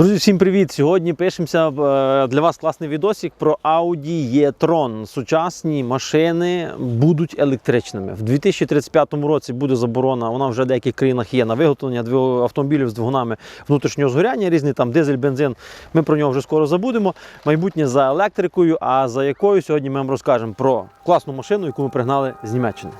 Друзі, всім привіт! Сьогодні пишемося е, для вас класний відосик про Audi e-tron. Сучасні машини будуть електричними. В 2035 році буде заборона. Вона вже в деяких країнах є на виготовлення автомобілів з двигунами внутрішнього згоряння, різні там дизель, бензин. Ми про нього вже скоро забудемо. Майбутнє за електрикою. А за якою сьогодні ми вам розкажемо про класну машину, яку ми пригнали з Німеччини.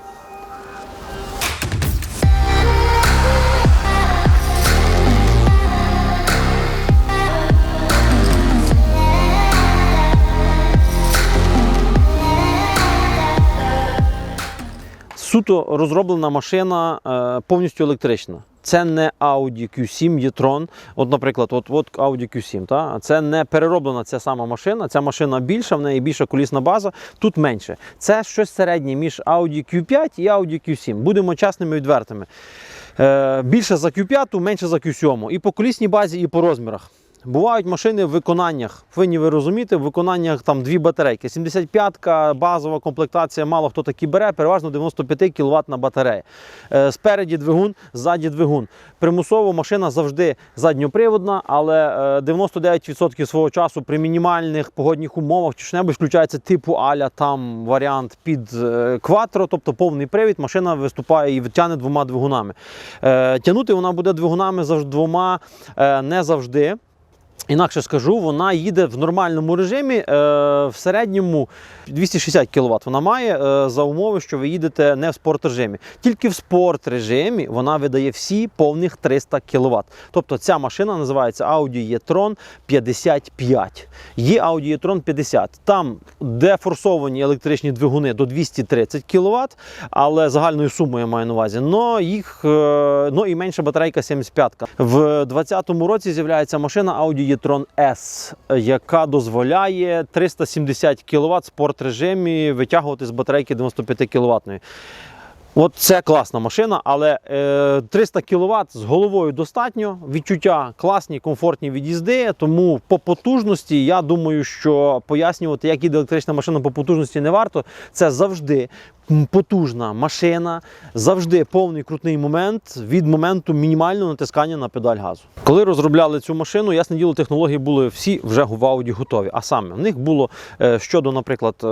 Суто розроблена машина е, повністю електрична. Це не Audi Q7 e-tron. От, наприклад, от, от Audi Q7. Та? Це не перероблена ця сама машина. Ця машина більша, в неї більша колісна база, тут менше. Це щось середнє між Audi Q5 і Audi Q7. Будемо чесними і відвертими. Е, більше за Q5, менше за Q7. І по колісній базі, і по розмірах. Бувають машини в виконаннях, повинні ви розуміти, в виконаннях там дві батарейки. 75-ка базова комплектація, мало хто такі бере, переважно 95 кВт на батарея. Е, Спереді двигун, ззаді двигун. Примусово машина завжди задньоприводна, але е, 99% свого часу при мінімальних погодних умовах чи що-небудь включається типу аля там варіант під е, кватро, тобто повний привід. Машина виступає і тягне двома двигунами. Е, Тягнути вона буде двигунами завжди двома е, не завжди. Інакше скажу, вона їде в нормальному режимі. Е, в середньому 260 кВт вона має е, за умови, що ви їдете не в спорт режимі. Тільки в спорт режимі вона видає всі повних 300 кВт. Тобто ця машина називається Audi e-tron 55. Є Audi e-tron 50. Там дефорсовані електричні двигуни до 230 кВт, але загальною сумою я маю на увазі. Но їх ну і менша батарейка 75. В 2020 році з'являється машина Audi e-tron S, яка дозволяє 370 кВт в спорт режимі витягувати з батарейки 95 кВт. От це класна машина, але е, 300 кВт з головою достатньо. Відчуття класні, комфортні від'їзди. Тому по потужності я думаю, що пояснювати, як їде електрична машина по потужності не варто. Це завжди потужна машина, завжди повний крутний момент від моменту мінімального натискання на педаль газу. Коли розробляли цю машину, ясне діло, технології були всі вже в Audi готові. А саме в них було е, щодо, наприклад, е,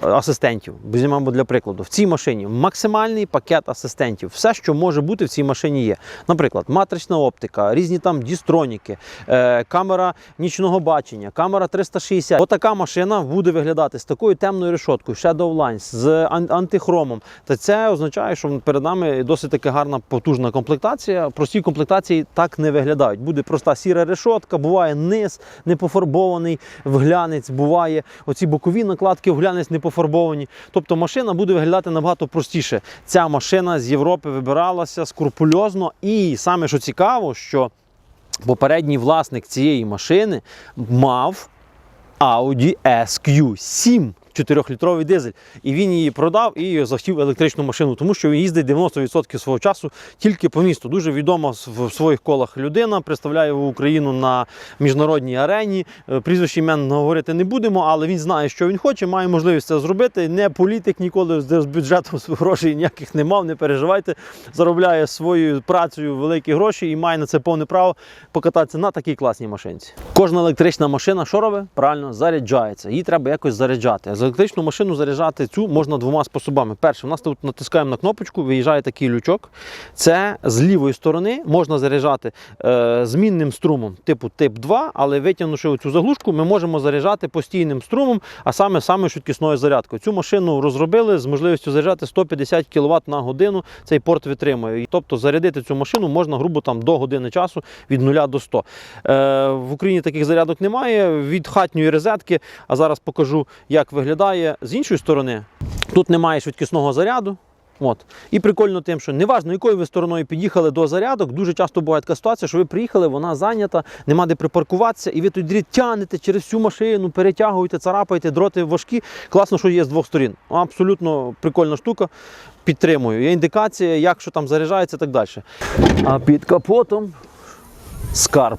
асистентів. Візьмемо для прикладу, в цій машині максимальний пакет асистентів. Все, що може бути в цій машині, є. Наприклад, матрична оптика, різні там дістроніки, е, камера нічного бачення, камера 360. Отака машина буде виглядати з такою темною решоткою, Shadow Lines, з антихромом. Та це означає, що перед нами досить таки гарна потужна комплектація. Прості комплектації так не виглядають. Буде проста сіра решотка, буває низ не пофарбований в глянець, буває оці бокові накладки в глянець не пофарбовані. Тобто машина буде виглядати набагато простіше. Ця машина з Європи вибиралася скрупульозно, і саме що цікаво, що попередній власник цієї машини мав Audi SQ7. 4-літровий дизель, і він її продав і захотів електричну машину, тому що він їздить 90% свого часу тільки по місту. Дуже відома в своїх колах людина, представляє Україну на міжнародній арені. Е, Прізвище імен говорити не будемо, але він знає, що він хоче, має можливість це зробити. Не політик ніколи з бюджету грошей ніяких не мав, не переживайте. Заробляє своєю працею великі гроші і має на це повне право покататися на такій класній машинці. Кожна електрична машина, робить? Правильно, заряджається. Її треба якось заряджати. Електричну машину заряджати цю можна двома способами. Перше, у нас тут натискаємо на кнопочку, виїжджає такий лючок. Це з лівої сторони можна заряджати е, змінним струмом, типу тип 2, але витягнувши оцю заглушку, ми можемо заряджати постійним струмом, а саме саме швидкісною зарядкою. Цю машину розробили з можливістю заряджати 150 кВт на годину. Цей порт витримує. Тобто зарядити цю машину можна грубо там до години часу від 0 до 100. Е, в Україні таких зарядок немає. Від хатньої розетки, а зараз покажу, як виглядає з іншої сторони. Тут немає швидкісного заряду. От. І прикольно тим, що неважно, якою ви стороною під'їхали до зарядок, дуже часто буває така ситуація, що ви приїхали, вона зайнята, нема де припаркуватися, і ви той дріт тягнете через всю машину, перетягуєте, царапаєте, дроти важкі. Класно, що є з двох сторін. Абсолютно прикольна штука. Підтримую. Є індикація, як що там заряджається і так далі. А під капотом скарб.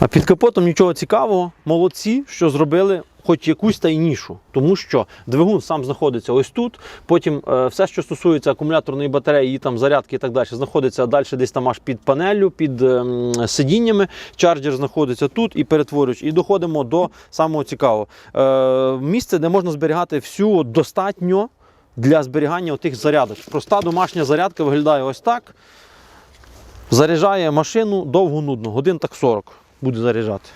А під капотом нічого цікавого. Молодці, що зробили хоч якусь та й нішу, тому що двигун сам знаходиться ось тут. Потім е, все, що стосується акумуляторної батареї, її там зарядки і так далі, знаходиться далі десь там аж під панеллю, під ем, сидіннями. Чарджер знаходиться тут і перетворюєш. І доходимо до самого цікавого. Е, місце, де можна зберігати всю достатньо для зберігання тих зарядок. Проста домашня зарядка виглядає ось так. Заряджає машину довго нудно, годин так 40 буде заряджати.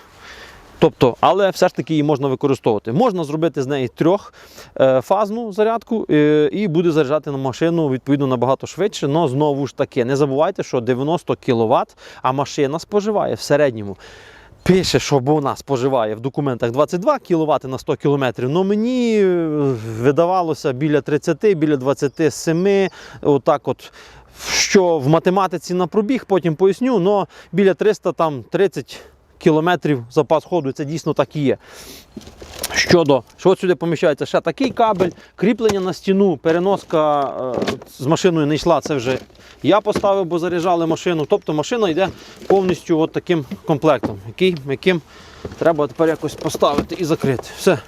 Тобто, але все ж таки її можна використовувати. Можна зробити з неї трьохфазну зарядку е, і буде заряджати на машину відповідно набагато швидше. Але знову ж таки, не забувайте, що 90 кВт, а машина споживає в середньому. Пише, що вона споживає в документах 22 кВт на 100 км, але мені е, видавалося біля 30, біля 27, отак от. Що в математиці на пробіг, потім поясню, але біля 330 кілометрів запас ходу, це дійсно так і є. Щодо, що от сюди поміщається ще такий кабель, кріплення на стіну, переноска е, з машиною не йшла, це вже я поставив, бо заряджали машину. Тобто машина йде повністю от таким комплектом, який, яким треба тепер якось поставити і закрити. Все.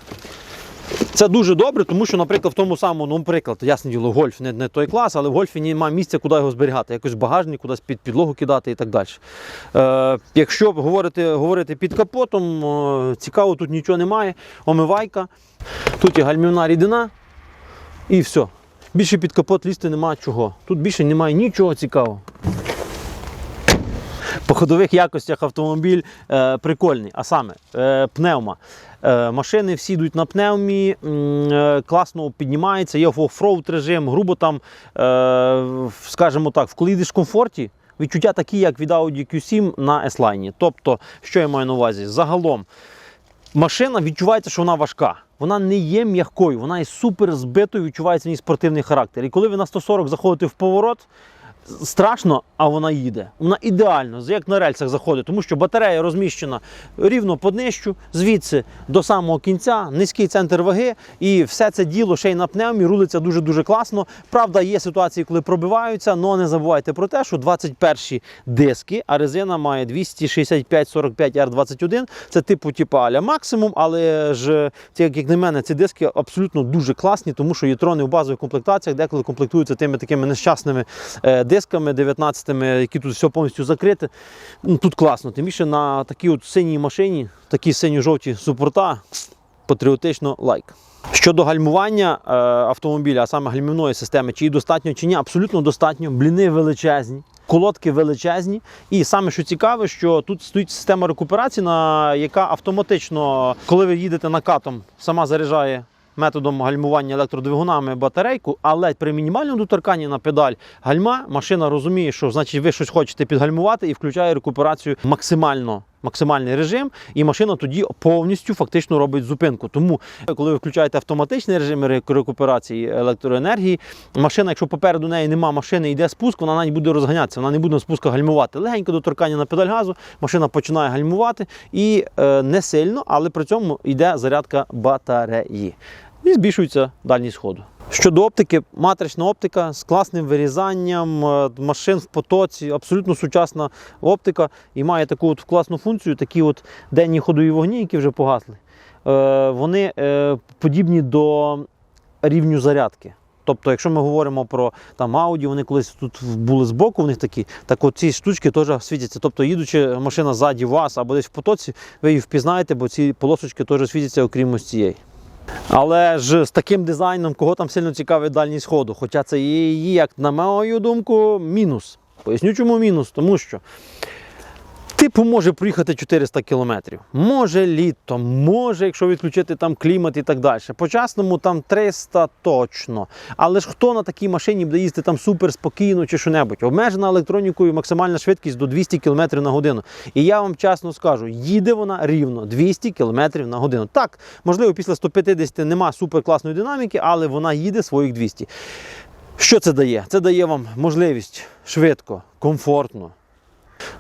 Це дуже добре, тому що, наприклад, в тому самому, ну, наприклад, ясне діло, гольф не, не той клас, але в гольфі немає місця, куди його зберігати. Якось в багажник, кудись під підлогу кидати і так далі. Е, якщо говорити, говорити під капотом, е, цікаво, тут нічого немає. Омивайка, тут є гальмівна рідина і все. Більше під капот лізти немає чого. Тут більше немає нічого цікавого. По ходових якостях автомобіль е, прикольний, а саме е, пневма. Е, машини всі йдуть на пневмі, е, класно піднімається, є оффроуд режим, грубо там, е, скажімо так, коли йдеш комфорті, відчуття такі, як від Audi Q7 на S-Line. Тобто, що я маю на увазі? Загалом, машина відчувається, що вона важка. Вона не є м'якою, вона є супер збитою, відчувається в ній спортивний характер. І коли ви на 140 заходите в поворот, страшно, а вона їде. Вона ідеально, як на рельсах заходить, тому що батарея розміщена рівно по днищу, звідси до самого кінця, низький центр ваги, і все це діло ще й на пневмі рулиться дуже-дуже класно. Правда, є ситуації, коли пробиваються, але не забувайте про те, що 21-ші диски, а резина має 265-45 R21. Це типу типу аля максимум, але ж як на мене, ці диски абсолютно дуже класні, тому що єтрони в базових комплектаціях деколи комплектуються тими такими нещасними е, дисками 19-ми, які тут все повністю закрите. Ну, Тут класно. Тим більше на такій от синій машині, такі синьо-жовті супорта, патріотично лайк. Щодо гальмування е, автомобіля, а саме гальмівної системи, чи її достатньо, чи ні, абсолютно достатньо. Бліни величезні. Колодки величезні, і саме що цікаве, що тут стоїть система рекуперації, на яка автоматично, коли ви їдете накатом, сама заряджає методом гальмування електродвигунами батарейку, але при мінімальному доторканні на педаль гальма машина розуміє, що значить ви щось хочете підгальмувати і включає рекуперацію максимально. Максимальний режим, і машина тоді повністю фактично робить зупинку. Тому, коли ви включаєте автоматичний режим рекуперації електроенергії, машина, якщо попереду неї нема машини, йде спуск, вона навіть буде розганятися, вона не буде на спусках гальмувати. Легенько доторкання на педаль газу, машина починає гальмувати і е, не сильно, але при цьому йде зарядка батареї і збільшується дальність ходу. Щодо оптики, матрична оптика з класним вирізанням е, машин в потоці, абсолютно сучасна оптика і має таку от класну функцію, такі от денні ходові вогні, які вже погасли. Е, Вони е, подібні до рівню зарядки. Тобто, якщо ми говоримо про там Audi, вони колись тут були збоку, у них такі, так от ці штучки теж світяться. Тобто, їдучи машина ззаді вас або десь в потоці, ви її впізнаєте, бо ці полосочки теж світяться, окрім ось цієї. Але ж з таким дизайном, кого там сильно цікавить дальність ходу. Хоча це є, як на мою думку, мінус. Поясню, чому мінус? Тому що типу може проїхати 400 кілометрів. Може літом, може, якщо відключити там клімат і так далі. По часному там 300 точно. Але ж хто на такій машині буде їздити там супер спокійно чи що-небудь? Обмежена електронікою максимальна швидкість до 200 км на годину. І я вам чесно скажу, їде вона рівно 200 км на годину. Так, можливо, після 150 нема супер класної динаміки, але вона їде своїх 200. Що це дає? Це дає вам можливість швидко, комфортно.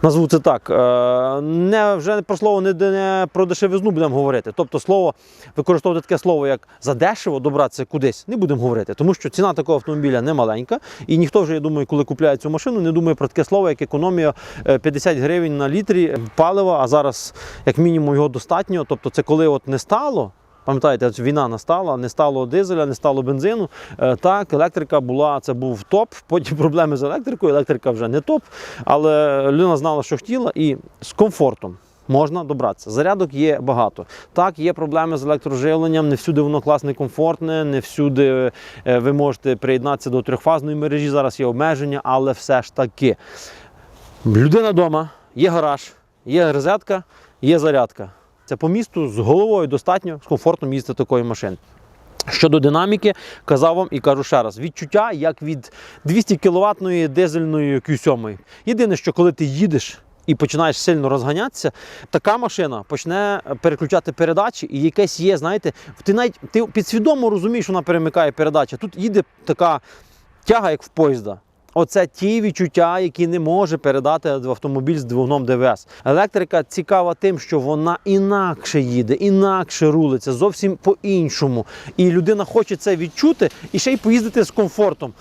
Назву це так. е, Не, вже про слово не, не про дешевизну будемо говорити. Тобто слово, використовувати таке слово, як задешево добратися кудись, не будемо говорити, тому що ціна такого автомобіля не маленька. І ніхто вже, я думаю, коли купляє цю машину, не думає про таке слово, як економія е, 50 гривень на літрі палива, а зараз, як мінімум, його достатньо. Тобто, це коли от не стало. Пам'ятаєте, війна настала, не стало дизеля, не стало бензину. Е, Так, електрика була, це був топ. Потім проблеми з електрикою, електрика вже не топ. Але людина знала, що хотіла, і з комфортом. Можна добратися. Зарядок є багато. Так, є проблеми з електроживленням, не всюди воно класне, комфортне, не всюди е, ви можете приєднатися до трьохфазної мережі. Зараз є обмеження, але все ж таки. Людина вдома, є гараж, є розетка, є зарядка. Це по місту з головою достатньо з комфортом їздити такої машини. Щодо динаміки, казав вам і кажу ще раз: відчуття як від 200 кВт дизельної Q7. Єдине, що коли ти їдеш і починаєш сильно розганятися, така машина почне переключати передачі, і якесь є, знаєте, ти навіть ти підсвідомо розумієш, що вона перемикає передачі. Тут їде така тяга, як в поїзда. Оце ті відчуття, які не може передати автомобіль з двигуном ДВС. Електрика цікава тим, що вона інакше їде, інакше рулиться, зовсім по-іншому. І людина хоче це відчути і ще й поїздити з комфортом.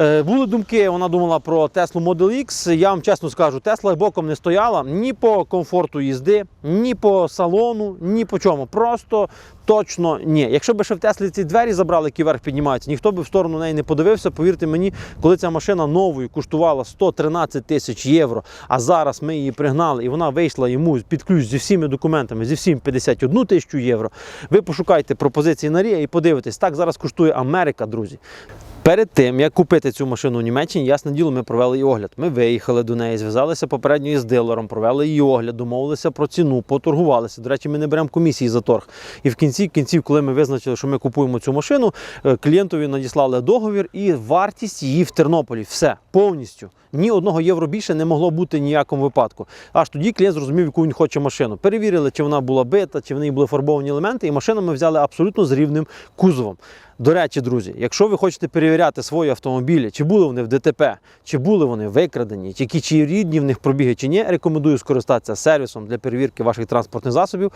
Е, Були думки, вона думала про Tesla Model X. Я вам чесно скажу, Tesla боком не стояла ні по комфорту їзди, ні по салону, ні по чому. Просто точно ні. Якщо б ще в Теслі ці двері забрали, які вверх піднімаються, ніхто б в сторону неї не подивився. Повірте мені, коли ця машина новою коштувала 113 тисяч євро, а зараз ми її пригнали і вона вийшла йому під ключ зі всіми документами, зі всім 51 тисячу євро. Ви пошукайте пропозиції на Рія і подивитесь, так зараз коштує Америка, друзі. Перед тим, як купити цю машину у Німеччині, ясне діло, ми провели її огляд. Ми виїхали до неї, зв'язалися попередньо із дилером, провели її огляд, домовилися про ціну, поторгувалися. До речі, ми не беремо комісії за торг. І в кінці кінців, коли ми визначили, що ми купуємо цю машину, е, клієнтові надіслали договір і вартість її в Тернополі. Все повністю. Ні одного євро більше не могло бути ніякому випадку. Аж тоді клієнт зрозумів, яку він хоче машину. Перевірили, чи вона була бита, чи в неї були фарбовані елементи, і машину ми взяли абсолютно з рівним кузовом. До речі, друзі, якщо ви хочете перевіряти свої автомобілі, чи були вони в ДТП, чи були вони викрадені, які чи рідні в них пробіги, чи ні, рекомендую скористатися сервісом для перевірки ваших транспортних засобів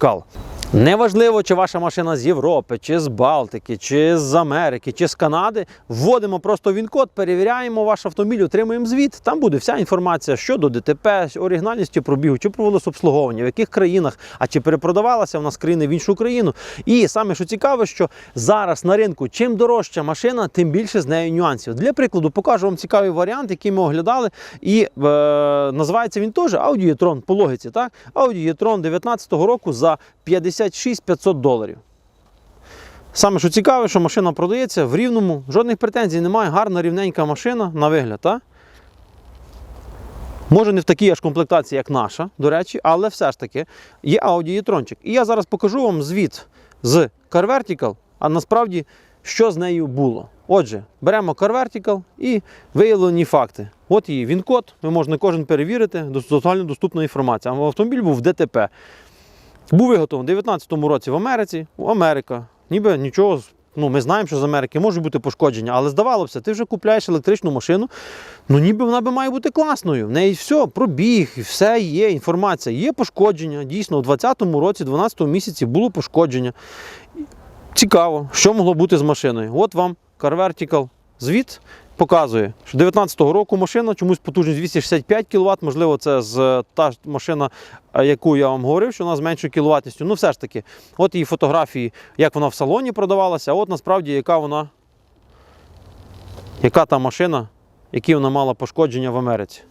CarVertical. Неважливо, чи ваша машина з Європи, чи з Балтики, чи з Америки, чи з Канади. Вводимо просто він-код, перевіряємо ваш автомобіль, отримуємо звіт. Там буде вся інформація щодо ДТП, оригінальності пробігу, чи провелось обслуговування, в яких країнах, а чи перепродавалася вона з країни в іншу країну. І саме що цікаве, що зараз на ринку чим дорожча машина, тим більше з нею нюансів. Для прикладу, покажу вам цікавий варіант, який ми оглядали. І е, називається він теж Audi e-tron по логіці. Так? Audi e-tron 19-го року за 56 500 доларів. Саме що цікаве, що машина продається в рівному, жодних претензій немає, гарна рівненька машина на вигляд. Так? Може не в такій аж комплектації, як наша, до речі, але все ж таки є Audi e-tronчик. І я зараз покажу вам звіт з Car Vertical, а насправді, що з нею було. Отже, беремо Car Vertical і виявлені факти. От її він-код, ви можете кожен перевірити, дос- доступна інформація. А Автомобіль був в ДТП. Був виготовлений у 2019 році в Америці, Америка. Ніби нічого. Ну, ми знаємо, що з Америки можуть бути пошкодження, але здавалося, ти вже купляєш електричну машину, ну ніби вона би має бути класною. В неї все, пробіг, все є, інформація, є пошкодження. Дійсно, у 2020 році, 12 місяці було пошкодження. Цікаво, що могло бути з машиною. От вам Car Vertical звіт показує, що 19-го року машина чомусь потужність 265 кВт, можливо, це з та машина, е, яку я вам говорив, що вона з меншою кіловатністю. Ну, все ж таки, от її фотографії, як вона в салоні продавалася, а от насправді яка вона, яка та машина, які вона мала пошкодження в Америці.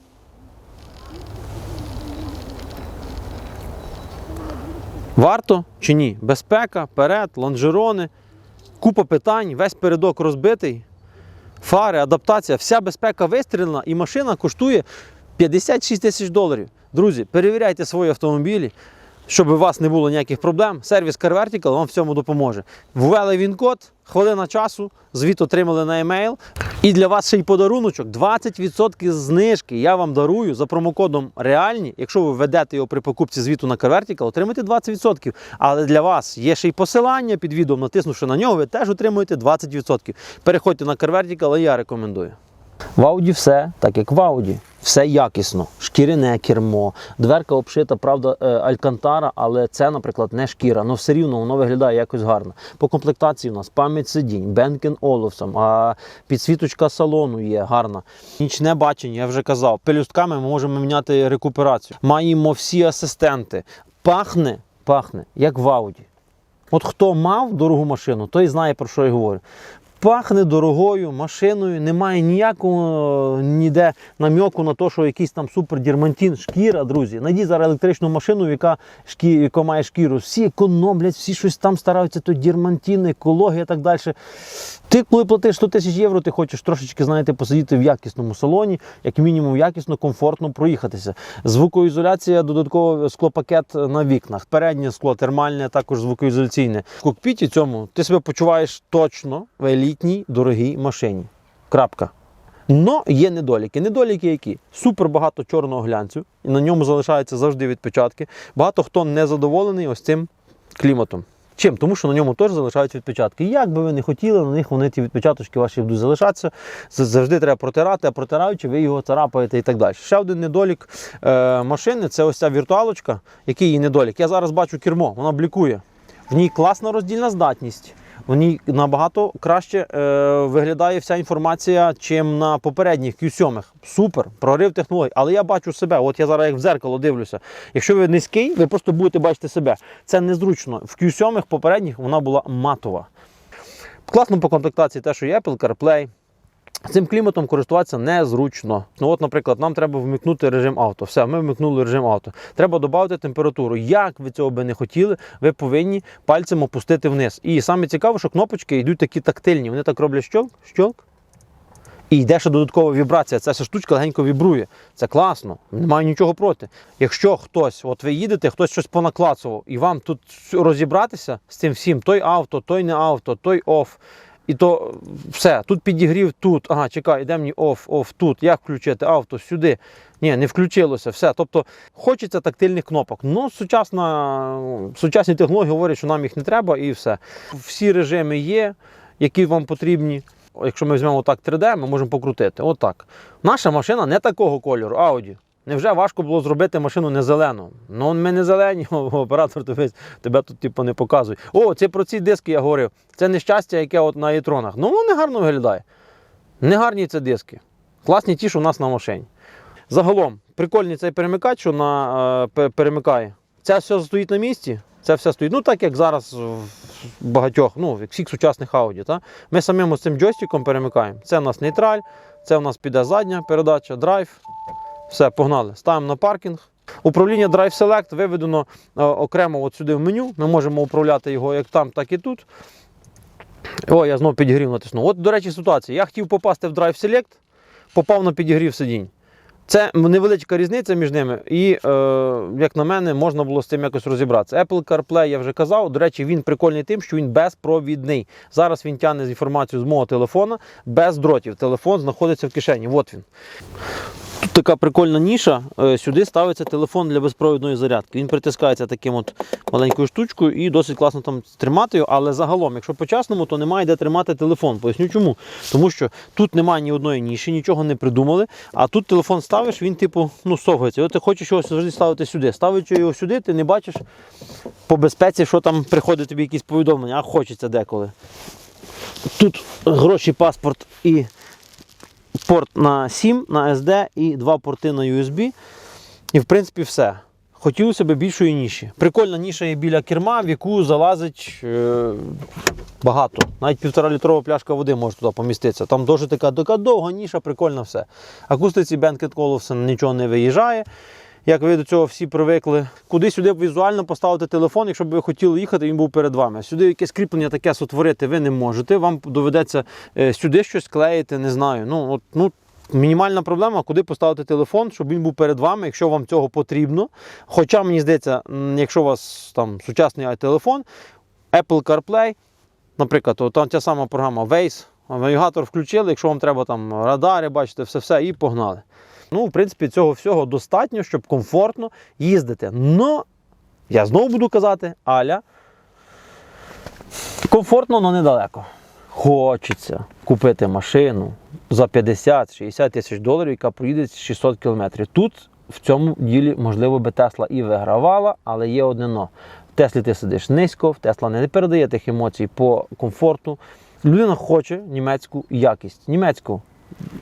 Варто чи ні? Безпека, перед, лонжерони, купа питань, весь передок розбитий, фари, адаптація, вся безпека вистрілена і машина коштує 56 тисяч доларів. Друзі, перевіряйте свої автомобілі, щоб у вас не було ніяких проблем. Сервіс Car Vertical вам в цьому допоможе. Ввели він код, хвилина часу, звіт отримали на емейл. І для вас ще й подаруночок 20% знижки я вам дарую за промокодом реальні. Якщо ви введете його при покупці звіту на Car Vertical, отримаєте 20%. Але для вас є ще й посилання під відео, натиснувши на нього, ви теж отримуєте 20%. Переходьте на Car Vertical, і я рекомендую. В Audi все так, як в Audi. Все якісно. Шкіряне кермо, дверка обшита, правда, е, алькантара, але це, наприклад, не шкіра. але все рівно воно виглядає якось гарно. По комплектації у нас пам'ять сидінь, Бенкен Оловсом, а підсвіточка салону є гарна. Нічне бачення, я вже казав. Пелюстками ми можемо міняти рекуперацію. Маємо всі асистенти. Пахне пахне, як в Ауді. От хто мав дорогу машину, той знає, про що я говорю. Пахне дорогою машиною, немає ніякого е, ніде намьоку на те, що якийсь там супердірмантін, шкіра, друзі. Найдіть зараз електричну машину, яка, шкі, яка має шкіру. Всі економлять, всі щось там стараються, то дірмантін, екологія і так далі. Ти, коли платиш 100 тисяч євро, ти хочеш трошечки, знаєте, посидіти в якісному салоні, як мінімум якісно, комфортно проїхатися. Звукоізоляція, додатково склопакет на вікнах, переднє скло, термальне, також звукоізоляційне. В кокпіті цьому ти себе почуваєш точно в елітній дорогій машині. Крапка. Но є недоліки. Недоліки які? Супер багато чорного глянцю, і на ньому залишаються завжди відпечатки. Багато хто не задоволений ось цим кліматом. Чим? Тому що на ньому теж залишаються відпечатки. Як би ви не хотіли, на них вони ті відпечаточки ваші будуть залишатися. Завжди треба протирати, а протираючи, ви його царапаєте і так далі. Ще один недолік е, машини це ось ця віртуалочка. Який її недолік? Я зараз бачу кермо, вона блікує. В ній класна роздільна здатність. В ній набагато краще е, виглядає вся інформація, чим на попередніх Q7. Супер, прорив технологій. Але я бачу себе. От я зараз як в зеркало дивлюся. Якщо ви низький, ви просто будете бачити себе. Це незручно. В Q7 попередніх вона була матова. Класно по комплектації те, що є Apple CarPlay. Цим кліматом користуватися незручно. Ну от, наприклад, нам треба вмикнути режим авто. Все, ми вмикнули режим авто. Треба додати температуру. Як ви цього би не хотіли, ви повинні пальцем опустити вниз. І саме цікаво, що кнопочки йдуть такі тактильні. Вони так роблять щолк, щолк. І йде ще додаткова вібрація. Ця штучка легенько вібрує. Це класно, немає нічого проти. Якщо хтось, от ви їдете, хтось щось понаклацував, і вам тут розібратися з цим всім, той авто, той не авто, той оф. І то все, тут підігрів, тут. Ага, чекай, іде мені оф, оф, тут. Як включити авто сюди? Ні, не включилося. Все. Тобто хочеться тактильних кнопок. Ну, сучасна, сучасні технології говорять, що нам їх не треба, і все. Всі режими є, які вам потрібні. Якщо ми візьмемо так 3D, ми можемо покрутити. Отак. Наша машина не такого кольору, Audi. Невже важко було зробити машину не зелену? Ну, ми не зелені, оператор тебе тут типу, не показує. О, це про ці диски я говорив. Це нещастя, яке от на ітронах. Ну, воно гарно виглядає. Не гарні це диски. Класні ті, що у нас на машині. Загалом, прикольний цей перемикач, що на, е, перемикає. Це все стоїть на місці. Це все стоїть. Ну, так як зараз в багатьох, ну, як всіх сучасних Audi. Та? Ми самим ось цим джойстиком перемикаємо. Це у нас нейтраль, це у нас піде задня передача, драйв. Все, погнали. Ставимо на паркінг. Управління Drive Select виведено е, окремо от сюди в меню. Ми можемо управляти його як там, так і тут. О, я знову підігрів натиснув. От, до речі, ситуація. Я хотів попасти в Drive Select, попав на підігрів сидінь. Це невеличка різниця між ними, і, е, як на мене, можна було з цим якось розібратися. Apple CarPlay я вже казав. До речі, він прикольний тим, що він безпровідний. Зараз він тягне інформацію з мого телефона без дротів. Телефон знаходиться в кишені. От він. Така прикольна ніша. Е, Сюди ставиться телефон для безпровідної зарядки. Він притискається таким от маленькою штучкою і досить класно там тримати його. Але загалом, якщо по-чесному, то немає де тримати телефон. Поясню чому. Тому що тут немає ні одної ніші, нічого не придумали. А тут телефон ставиш, він типу ну, совгається. От ти хочеш його завжди ставити сюди. Ставичи його сюди, ти не бачиш по безпеці, що там приходить тобі якісь повідомлення, а хочеться деколи. Тут гроші, паспорт і порт на SIM, на SD і два порти на USB. І в принципі все. Хотілося б більшої ніші. Прикольна ніша є біля керма, в яку залазить е, багато. Навіть півтора літрова пляшка води може туди поміститися. Там дуже така, така довга ніша, прикольно все. Акустиці Blanket Olufsen нічого не виїжджає. Як ви до цього всі привикли. Куди сюди візуально поставити телефон, якщо б ви хотіли їхати, він був перед вами. Сюди якесь кріплення таке сотворити ви не можете. Вам доведеться е, сюди щось клеїти, не знаю. Ну, от, ну, мінімальна проблема, куди поставити телефон, щоб він був перед вами, якщо вам цього потрібно. Хоча, мені здається, якщо у вас там сучасний телефон, Apple CarPlay, наприклад, там ця сама програма Waze, навігатор включили, якщо вам треба там радари, бачите, все-все, і погнали. Ну, в принципі, цього всього достатньо, щоб комфортно їздити. Но, я знову буду казати, Аля, комфортно, але недалеко. Хочеться купити машину за 50-60 тисяч доларів, яка проїде 600 кілометрів. Тут в цьому ділі, можливо, би Тесла і вигравала, але є одне но. В Теслі ти сидиш низько, в Тесла не передає тих емоцій по комфорту. Людина хоче німецьку якість. Німецьку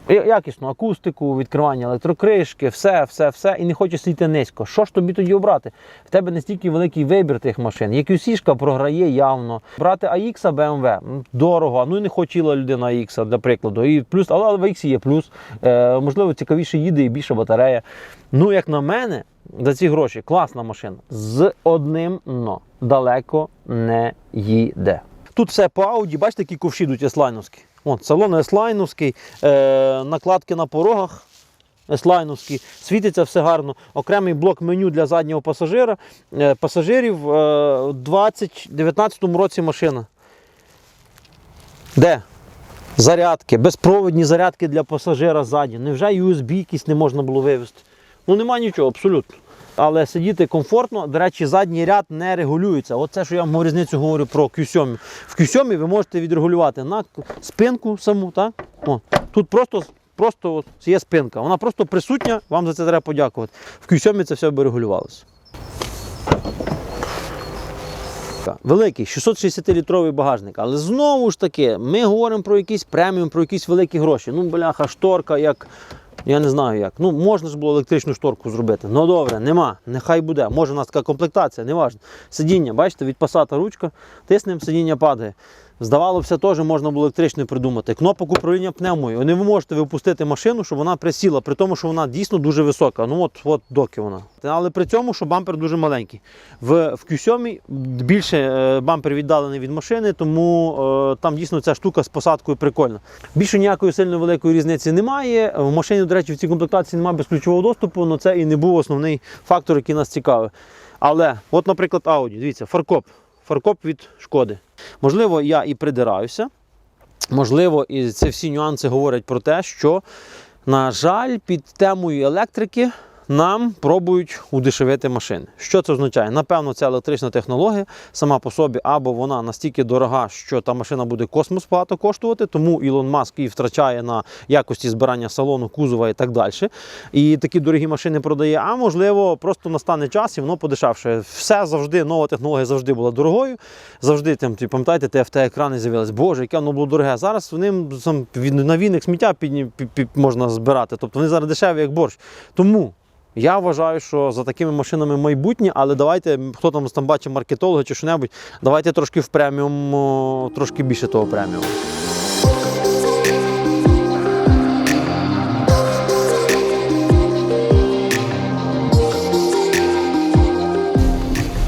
якісну акустику, відкривання електрокришки, все, все, все, і не хочеш сидіти низько. Що ж тобі тоді обрати? В тебе настільки великий вибір тих машин. EQC-шка програє явно. Брати AX BMW дорого, ну і не хотіла людина AX, для прикладу. І плюс, але в AX є плюс. Е, можливо, цікавіше їде і більша батарея. Ну, як на мене, за ці гроші класна машина. З одним но далеко не їде. Тут все по ауді, бачите, які ковші йдуть еслайновські. От, салон еслайновський, е, накладки на порогах еслайновські, світиться все гарно. Окремий блок меню для заднього пасажира. Е, пасажирів е, у 2019 році машина. Де? Зарядки, безпровідні зарядки для пасажира ззаді. Невже USB якісь не можна було вивезти? Ну нема нічого, абсолютно. Але сидіти комфортно, до речі, задній ряд не регулюється. Оце, що я вам різницю говорю про Q7. В Q7 ви можете відрегулювати на спинку саму. Так? О, тут просто, просто є спинка. Вона просто присутня, вам за це треба подякувати. В Q7 це все би регулювалося. Великий 660-літровий багажник. Але знову ж таки, ми говоримо про якийсь преміум, про якісь великі гроші. Ну, бляха, шторка, як. Я не знаю як. Ну, можна ж було електричну шторку зробити. Ну добре, нема. Нехай буде. Може, у нас така комплектація, не важливо. Сидіння, бачите, від пасата ручка, тиснемо, сидіння падає. Здавалося, теж можна було електрично придумати. Кнопок управління пневмою. Не ви можете випустити машину, щоб вона присіла, при тому, що вона дійсно дуже висока. Ну от, от доки вона. Але при цьому, що бампер дуже маленький. В, в Q7 більше е, бампер віддалений від машини, тому е, там дійсно ця штука з посадкою прикольна. Більше ніякої сильно великої різниці немає. В машині, до речі, в цій комплектації немає безключового доступу, але це і не був основний фактор, який нас цікавив. Але, от, наприклад, Audi, дивіться, фаркоп. Фаркоп від шкоди. Можливо, я і придираюся. Можливо, і це всі нюанси говорять про те, що, на жаль, під темою електрики нам пробують удешевити машини. Що це означає? Напевно, ця електрична технологія сама по собі, або вона настільки дорога, що та машина буде космос багато коштувати, тому Ілон Маск її втрачає на якості збирання салону, кузова і так далі. І такі дорогі машини продає. А можливо, просто настане час і воно подешевше. Все завжди, нова технологія завжди була дорогою. Завжди там, пам'ятаєте, TFT-екрани з'явились. Боже, яке воно було дороге. Зараз ним там, на віник сміття підні, пі- пі- можна збирати. Тобто вони зараз дешеві, як борщ. Тому. Я вважаю, що за такими машинами майбутнє, але давайте, хто там там бачить маркетологи чи що-небудь, давайте трошки в преміум, трошки більше того преміуму.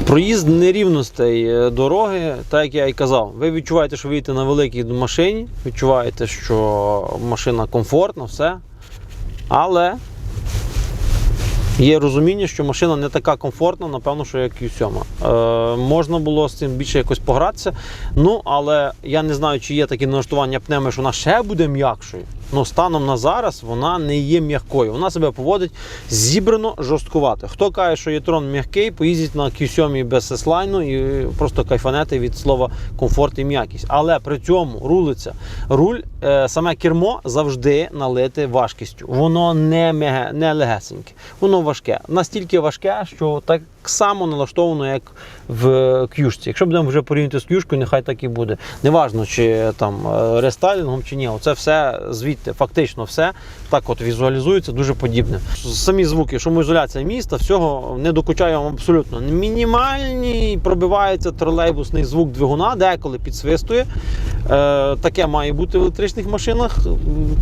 Проїзд нерівностей е, дороги, так як я і казав, ви відчуваєте, що ви їдете на великій машині, відчуваєте, що машина комфортна, все. Але є розуміння, що машина не така комфортна, напевно, що як Q7. Е, можна було з цим більше якось погратися. Ну, але я не знаю, чи є такі налаштування пневми, що вона ще буде м'якшою. Ну, станом на зараз вона не є м'якою. Вона себе поводить зібрано жорсткувато. Хто каже, що Єтрон м'який, поїздіть на Q7 без S-Line і просто кайфанете від слова комфорт і м'якість. Але при цьому рулиться. Руль, е, саме кермо завжди налите важкістю. Воно не, меге, не легесеньке, воно важке. Настільки важке, що так само налаштовано, як в к'юшці. Якщо будемо вже порівняти з к'юшкою, нехай так і буде. Неважно, чи там е, рестайлінгом чи ні. Оце все звідти, фактично все так от візуалізується дуже подібне. Самі звуки, шумоізоляція міста, всього не докучає вам абсолютно. Мінімальний пробивається тролейбусний звук двигуна, деколи підсвистує. Е, таке має бути в електричних машинах.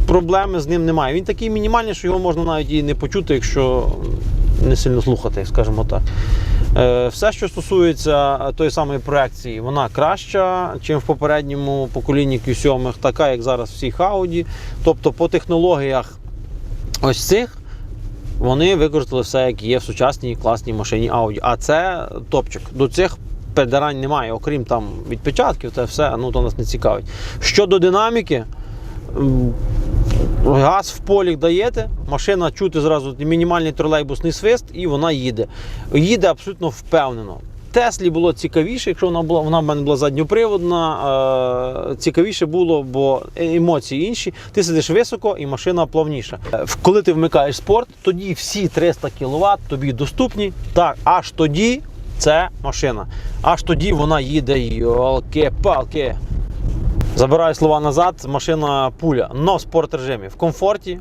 Проблеми з ним немає. Він такий мінімальний, що його можна навіть і не почути, якщо не сильно слухати, скажімо так. Е, Все, що стосується е, тої самої проекції, вона краща, ніж в попередньому поколінні Q7, така як зараз всіх Audi. Тобто по технологіях ось цих вони використали все, як є в сучасній класній машині Audi. А це топчик. До цих придирань немає, окрім там відпечатків, це все ну, то нас не цікавить. Щодо динаміки, газ в полі даєте, машина чути зразу мінімальний тролейбусний свист, і вона їде. Їде абсолютно впевнено. Теслі було цікавіше, якщо вона була, вона в мене була задньоприводна. Е, цікавіше було, бо емоції інші. Ти сидиш високо і машина плавніша. Е, Коли ти вмикаєш спорт, тоді всі 300 кВт тобі доступні. Так, аж тоді це машина. Аж тоді вона їде, йолки-палки. Забираю слова назад, машина пуля, но в спорт режимі. В комфорті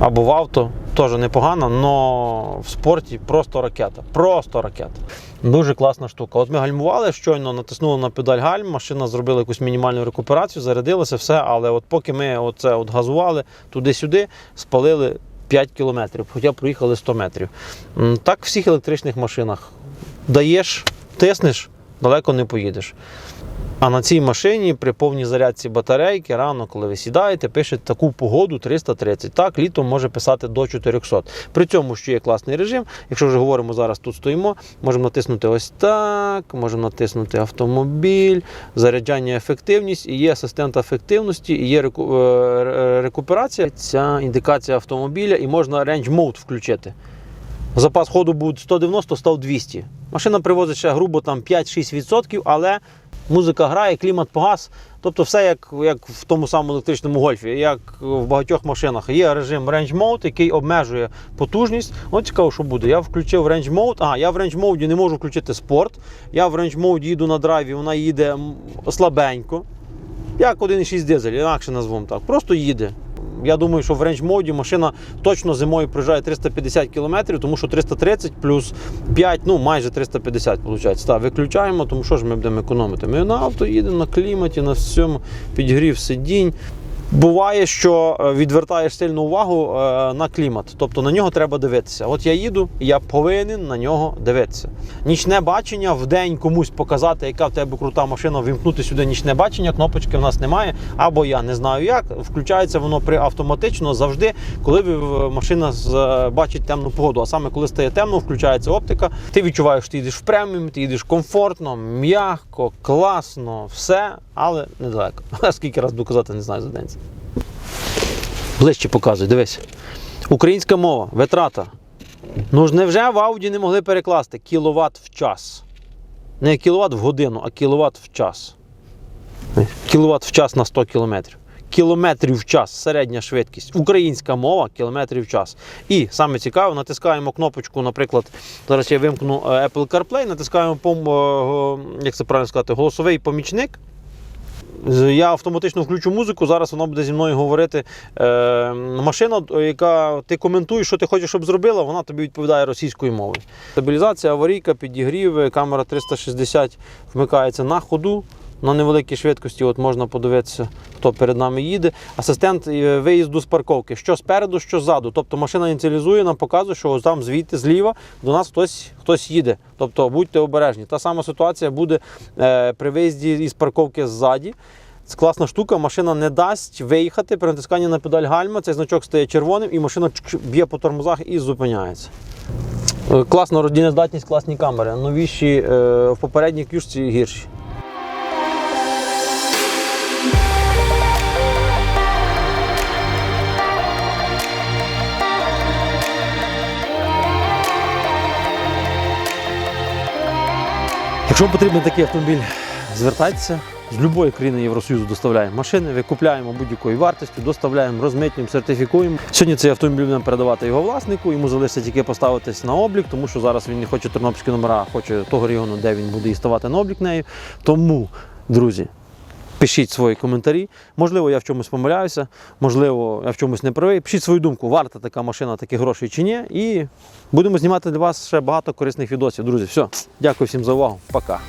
або в авто теж непогано, але в спорті просто ракета. Просто ракета. Дуже класна штука. От ми гальмували, щойно натиснули на педаль гальм, машина зробила якусь мінімальну рекуперацію, зарядилася, все. Але от поки ми оце от газували туди-сюди, спалили 5 кілометрів, хоча проїхали 100 метрів. Так в всіх електричних машинах. Даєш, тиснеш, далеко не поїдеш. А на цій машині при повній зарядці батарейки рано, коли ви сідаєте, пише таку погоду 330. Так, літом може писати до 400. При цьому, що є класний режим, якщо вже говоримо зараз тут стоїмо, можемо натиснути ось так, можемо натиснути автомобіль, заряджання ефективність, і є асистент ефективності, і є реку- е, рекуперація. Ця індикація автомобіля, і можна range mode включити. Запас ходу буде 190, став 200. Машина привозить ще грубо там 5-6%, але музика грає, клімат погас. Тобто все як, як в тому самому електричному гольфі, як в багатьох машинах. Є режим Range Mode, який обмежує потужність. От цікаво, що буде. Я включив Range Mode. А, я в Range Mode не можу включити спорт. Я в Range Mode їду на драйві, вона їде слабенько. Як 1,6 дизель, інакше назвемо так. Просто їде. Я думаю, що в рейндж моді машина точно зимою проїжджає 350 км, тому що 330 плюс 5, ну майже 350 виходить. Виключаємо, тому що ж ми будемо економити. Ми на авто їдемо на кліматі, на всьому підгрів сидінь. Буває, що е, відвертаєш сильну увагу е, на клімат, тобто на нього треба дивитися. От я їду, я повинен на нього дивитися. Нічне бачення в день комусь показати, яка в тебе крута машина, вімкнути сюди нічне бачення, кнопочки в нас немає. Або я не знаю як. Включається воно при автоматично завжди, коли машина бачить темну погоду. А саме коли стає темно, включається оптика. Ти відчуваєш, що ти їдеш в преміум, ти їдеш комфортно, м'яко, класно, все, але недалеко. Скільки раз буду казати, не знаю за день. Ближче показуй, дивись. Українська мова, витрата. Ну ж невже в Ауді не могли перекласти кіловат в час? Не кіловат в годину, а кіловат в час. Кіловат в час на 100 кілометрів. Кілометрів в час середня швидкість. Українська мова кілометрів в час. І саме цікаве, натискаємо кнопочку, наприклад, зараз я вимкну е, Apple CarPlay, натискаємо е, як це правильно сказати, голосовий помічник. Я автоматично включу музику, зараз воно буде зі мною говорити. Е, машина, яка ти коментуєш, що ти хочеш, щоб зробила, вона тобі відповідає російською мовою. Стабілізація, аварійка, підігрів, камера 360 вмикається на ходу. На невеликій швидкості от можна подивитися, хто перед нами їде. Асистент е, виїзду з парковки, що спереду, що ззаду. Тобто машина ініціалізує, нам показує, що ось там звідти зліва до нас хтось, хтось їде. Тобто будьте обережні. Та сама ситуація буде е, при виїзді із парковки ззаді. Це класна штука, машина не дасть виїхати при натисканні на педаль гальма, цей значок стає червоним і машина б'є по тормозах і зупиняється. Е, Класна роздільноздатність, класні камери. Новіші в попередній кюшці гірші. Якщо вам потрібен такий автомобіль, звертайтеся. З будь-якої країни Євросоюзу доставляємо машини, викупляємо будь-якою вартістю, доставляємо, розмитнюємо, сертифікуємо. Сьогодні цей автомобіль будемо передавати його власнику. Йому залишиться тільки поставитись на облік, тому що зараз він не хоче тернопільські номера, а хоче того регіону, де він буде і ставати на облік нею. Тому, друзі, пишіть свої коментарі. Можливо, я в чомусь помиляюся, можливо, я в чомусь не правий. Пишіть свою думку, варта така машина таких грошей чи ні. І будемо знімати для вас ще багато корисних відосів. Друзі, все, дякую всім за увагу. Пока.